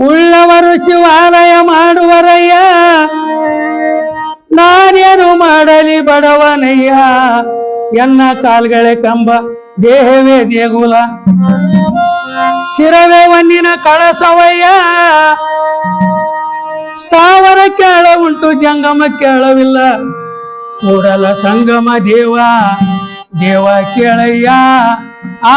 ಉಳ್ಳವರು ಶಿವಾಲಯ ಮಾಡುವರಯ್ಯ, ನಾನೇನು ಮಾಡಲಿ ಬಡವನಯ್ಯ, ಎನ್ನ ಕಾಲ್ಗಳೆ ಕಂಬ, ದೇಹವೇ ದೇಗುಲ. ಶಿರವೇ ಒಂದಿನ ಕಳಸವಯ್ಯ, ಸ್ಥಾವರ ಕೇಳ ಉಂಟು ಜಂಗಮ ಕೇಳವಿಲ್ಲ. ಕೂಡಲ ಸಂಗಮ ದೇವ ದೇವ ಕೇಳಯ್ಯ. ಆ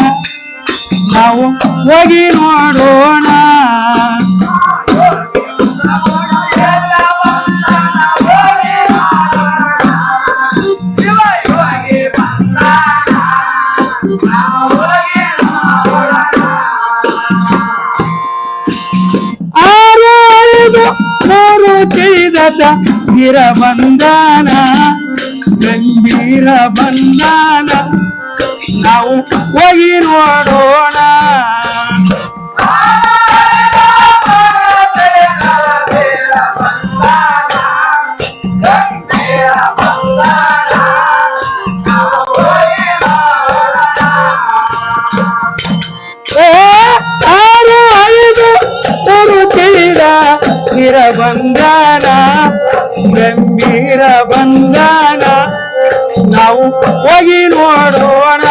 ನಾವು ಹೋಗಿ ನೋಡೋಣ. ಗಂಭೀರ ಬಂದಾನ ಗಂಭೀರ ಬಂದಾನ ನಾವು ಹೋಗಿ ನೋಡೋಣ. ಬಂದಾನ ಗಂಭೀರ ಬಂದಾನ ನಾವು ಹೋಗಿ ನೋಡೋಣ.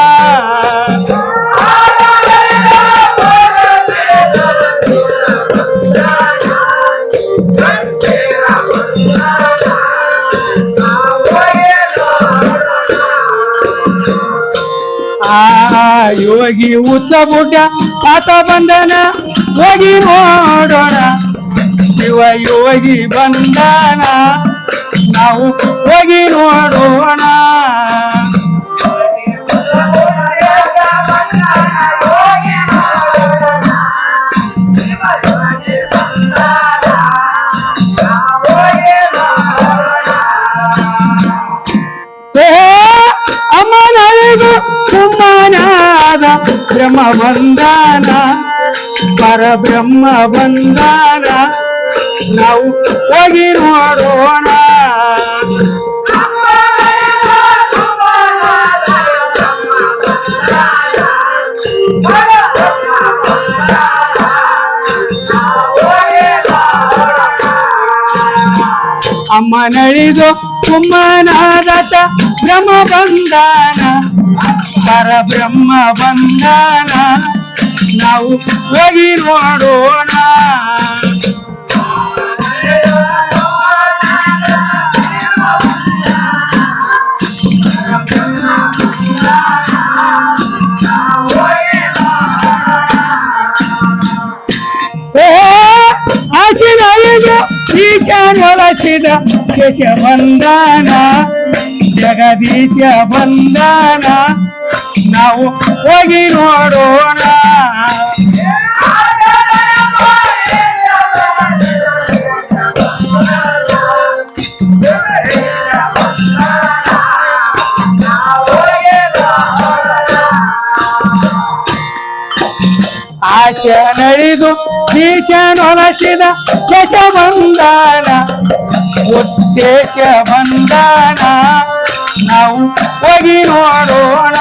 ಯೋಗಿ ಬುಟ್ಟ ಆತ ಬಂದನ ಹೋಗಿ ನೋಡೋಣ. ಶಿವ ಯೋಗಿ ಬಂದನ ನಾವು ಹೋಗಿ ನೋಡೋಣ. ಕುಮ್ಮನಾದ ಬ್ರಹ್ಮ ಬಂದಾನ ಪರಬ್ರಹ್ಮ ಬಂದಾನ ನಾವು ಹೋಗಿ ನೋಡೋಣ. ಅಮ್ಮನಳಿದು ಕುಮ್ಮನಾದತ ಬ್ರಹ್ಮ ಬಂದಾನ ಪರಬ್ರಹ್ಮ ಬಂದಾನ ನಾವು ಹೋಗಿ ನೋಡೋಣ. ಈಶಾನ್ಯೊಳಸಿದ ಶಶ ಬಂದಾನ ಜಗದೀಶ ಬಂದಾನ ನಾವು ಹೋಗಿ ನೋಡೋಣ. ಆಚೆ ನಡೆದು ಈಶಾನ್ಯೊಳಸಿದ ಕೆಶ ಬಂದಾನ ಉದ್ದೇಶ ಬಂದಾನ. ನಾವು ಹೋಗಿ ನೋಡೋಣ.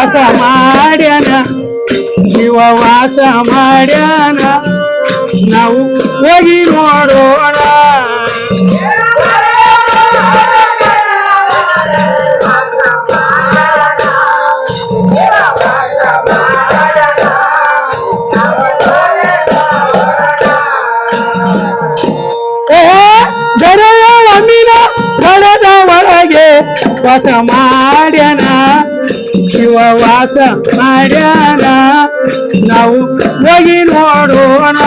ವಾಸ ಮಾಡ್ಯಾನ. ಶಿವ ವಾಸ ಮಾಡ್ಯಾನ. ನಾವು ಹೋಗಿ ನೋಡೋಣ. ದೊರೆಯ ಗಡದ ಒಳಗೆ ವಾಸ ಮಾಡ್ಯಾನ. ಶಿವ ವಾಸ ಮಾಡ್ಯಾನ ನಾವು ಹೋಗಿ ನೋಡೋಣ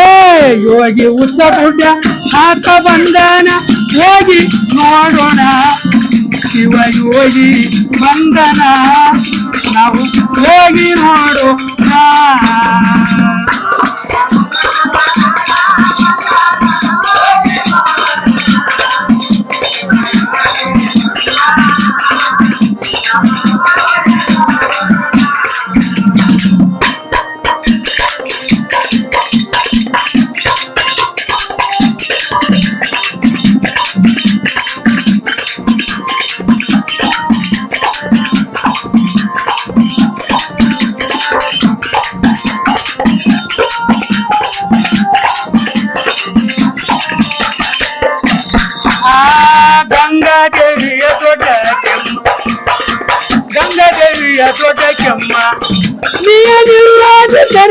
ಏ ಯೋಗಿ ಉತ್ತ ಪುಟ್ಟ ಆತ ಬಂದನ ಹೋಗಿ ನೋಡೋಣ ಶಿವ ಯೋಗಿ ಬಂಧನ ನಾವು ಹೋಗಿ ನೋಡೋಣ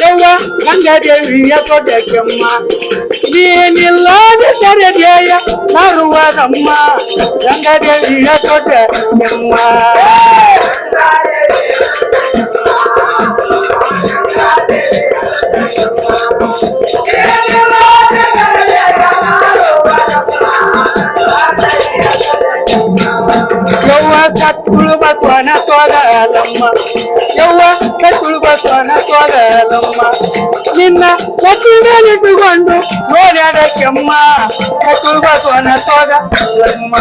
lewa wanda da ya. So da kemma ni lada ya na ruwa kamma wanda da ya తోగలమ్మ ఎవ్వ కసులుబతోన తోగలమ్మ నిన్న కచ్చిడలిట్టుకొండు ఓడాడకెమ్మ కసులుబతోన తోగలమ్మ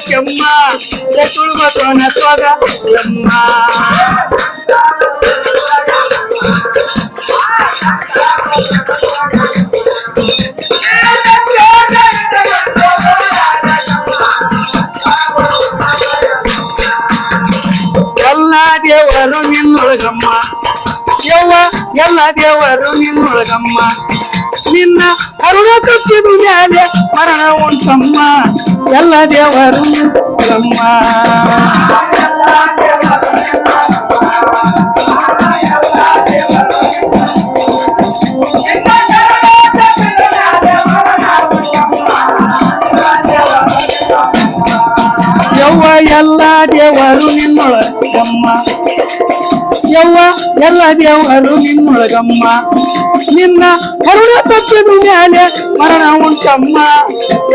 కెమ్మ ఎప్పుడు మాతోన సోగా ఎమ్మ எல்லா தேவரும் என்னுலகம்மா எவ்வா எல்லா தேவரும் என்னுலகம்மா ನಿನ್ನ ಅರುಣ ತಪ್ಪಿದ ಮೇಲೆ ಮರಣ ಉಂಟಮ್ಮ. ಎಲ್ಲ ದೇವರು ನಿನ್ನೊಳಗಮ್ಮ ಎಲ್ಲ ದೇವರು ನಿನ್ನೊಳಗಮ್ಮ ಯವ್ವ ಎಲ್ಲ ದೇವರು ನಿನ್ನೊಳಗಮ್ಮ ನಿನ್ನ ಕರುಣ ತಪ್ಪಿದ ಮೇಲೆ ಮರಣ ಉಂಟಮ್ಮ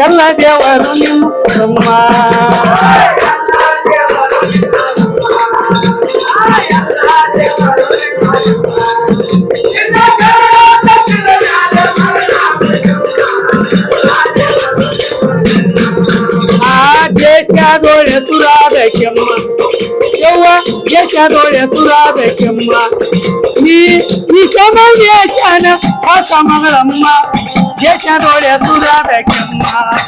ಎಲ್ಲ ದೇವರು ನಿನ್ನೊಳಗಮ್ಮ yaşadore turabe kemma yawa yaşadore turabe kemma ni ni kama yaşana haka magalama yaşadore turabe kemma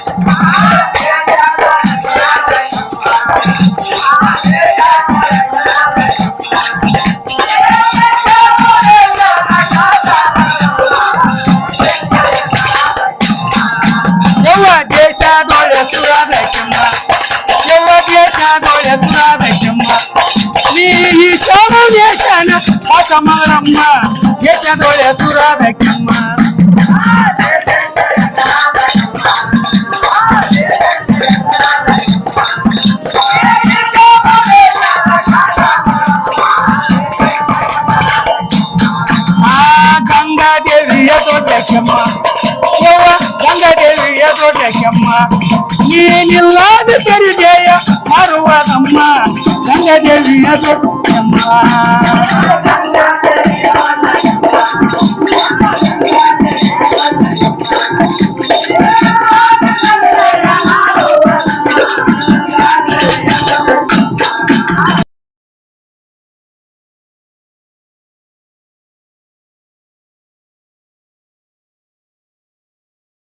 Ah, Ganga Devi, I don't like him. Ganga Devi, I don't like him. You need love every day. I don't want him. Ganga Devi, I don't like him.